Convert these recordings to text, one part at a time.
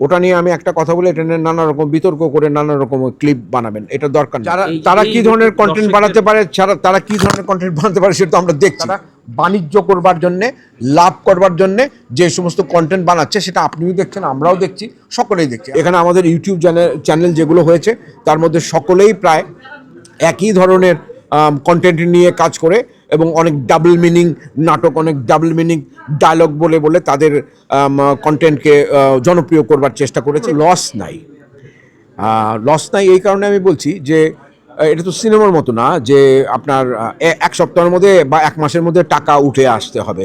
ওটা নিয়ে আমি একটা কথা বলে এটা নিয়ে নানা রকম বিতর্ক করে নানা রকম ক্লিপ বানাবেন। এটা দরকার যারা তারা কি ধরনের কন্টেন্ট বানাতে পারে ছাড়া তারা কি ধরনের কন্টেন্ট বানাতে পারে সেটা আমরা দেখছি। বাণিজ্য করবার জন্যে লাভ করবার জন্যে যে সমস্ত কন্টেন্ট বানাচ্ছে সেটা আপনিও দেখছেন আমরাও দেখছি সকলেই দেখছি। এখানে আমাদের ইউটিউব চ্যানেল চ্যানেল যেগুলো হয়েছে তার মধ্যে সকলেই প্রায় একই ধরনের কন্টেন্ট নিয়ে কাজ করে এবং অনেক ডাবল মিনিং নাটক অনেক ডাবল মিনিং ডায়লগ বলে বলে তাদের কন্টেন্টকে জনপ্রিয় করবার চেষ্টা করেছে। লস নাই। লস নাই এই কারণে আমি বলছি যে এটা তো সিনেমার মতো না যে আপনার এক সপ্তাহের মধ্যে বা এক মাসের মধ্যে টাকা উঠে আসতে হবে।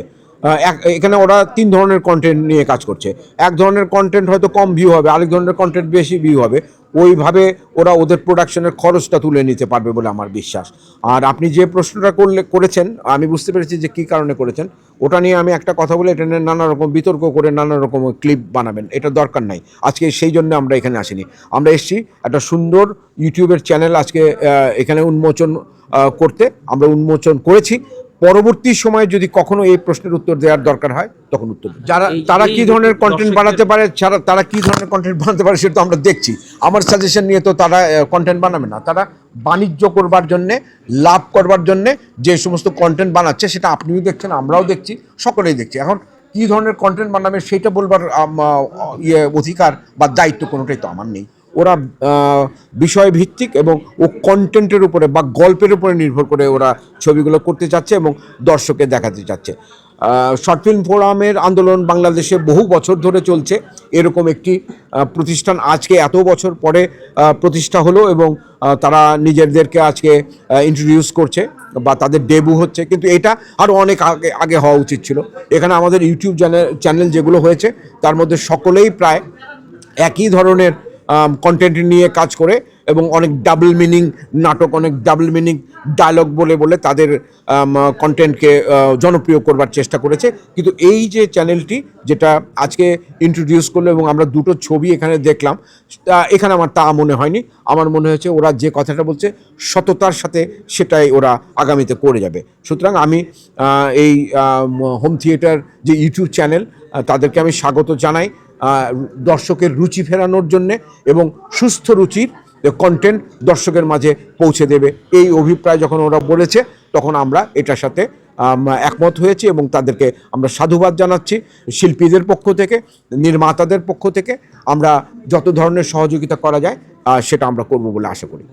এখানে ওরা তিন ধরনের কন্টেন্ট নিয়ে কাজ করছে। এক ধরনের কন্টেন্ট হয়তো কম ভিউ হবে, আরেক ধরনের কন্টেন্ট বেশি ভিউ হবে। ওইভাবে ওরা ওদের প্রোডাকশনের খরচটা তুলে নিতে পারবে বলে আমার বিশ্বাস। আর আপনি যে প্রশ্নটা করলে, করেছেন, আমি বুঝতে পেরেছি যে কী কারণে করেছেন, ওটা নিয়ে আমি একটা কথা বলে এটা নিয়ে নানা রকম বিতর্ক করে নানা রকম ক্লিপ বানাবেন, এটা দরকার নাই। আজকে সেই জন্য আমরা এখানে আসিনি। আমরা এসেছি একটা সুন্দর ইউটিউবের চ্যানেল আজকে এখানে উন্মোচন করতে, আমরা উন্মোচন করেছি। পরবর্তী সময়ে যদি কখনো এই প্রশ্নের উত্তর দেওয়ার দরকার হয় তখন উত্তর। যারা তারা কি ধরনের কন্টেন্ট বানাতে পারে ছাড়া তারা কি ধরনের কন্টেন্ট বানাতে পারে সেটা তো আমরা দেখছি। আমার সাজেশন নিয়ে তো তারা কন্টেন্ট বানাবে না। তারা বাণিজ্য করবার জন্যে লাভ করবার জন্যে যে সমস্ত কন্টেন্ট বানাচ্ছে সেটা আপনিও দেখছেন আমরাও দেখছি সকলেই দেখছি। এখন কি ধরনের কন্টেন্ট বানাবে সেটা বলবার ইয়ে অধিকার বা দায়িত্ব কোনোটাই তো আমার নেই। ওরা আহ, বিষয় ভিত্তিক এবং ও কন্টেন্টের উপরে বা গল্পের উপরে নির্ভর করে ওরা ছবিগুলো করতে চাচ্ছে এবং দর্শককে দেখাতে চাচ্ছে। শর্ট ফিল্ম ফোরামের আন্দোলন বাংলাদেশে বহু বছর ধরে চলছে। এরকম একটি প্রতিষ্ঠান আজকে এত বছর পরে প্রতিষ্ঠা হলো এবং তারা নিজেদেরকে আজকে ইন্ট্রোডিউস করছে বা তাদের ডেবু হচ্ছে। কিন্তু এটা আরও অনেক আগে আগে হওয়া উচিত ছিল। এখানে আমাদের ইউটিউব চ্যানেল চ্যানেল যেগুলো হয়েছে তার মধ্যে সকলেই প্রায় একই ধরনের কন্টেন্ট নিয়ে কাজ করে এবং অনেক ডাবল মিনিং নাটক অনেক ডাবল মিনিং ডায়লগ বলে বলে তাদের কন্টেন্টকে জনপ্রিয় করবার চেষ্টা করেছে। কিন্তু এই যে চ্যানেলটি যেটা আজকে ইন্ট্রোডিউস করল এবং আমরা দুটো ছবি এখানে দেখলাম এখানে আমার তা মনে হয়নি। আমার মনে হয়েছে ওরা যে কথাটা বলছে, সততার সাথে সেটাই ওরা আগামীতে করে যাবে। সুতরাং আমি এই হোম থিয়েটার যে ইউটিউব চ্যানেল তাদেরকে আমি স্বাগত জানাই। দর্শকের রুচি ফেরানোর জন্যে এবং সুস্থ রুচির কন্টেন্ট দর্শকের মাঝে পৌঁছে দেবে। এই অভিপ্রায় যখন ওরা বলেছে, তখন আমরা এটার সাথে একমত হয়েছি এবং তাদেরকে আমরা সাধুবাদ জানাচ্ছি শিল্পীদের পক্ষ থেকে, নির্মাতাদের পক্ষ থেকে। আমরা যত ধরনের সহযোগিতা করা যায় সেটা আমরা করব বলে আশা করি।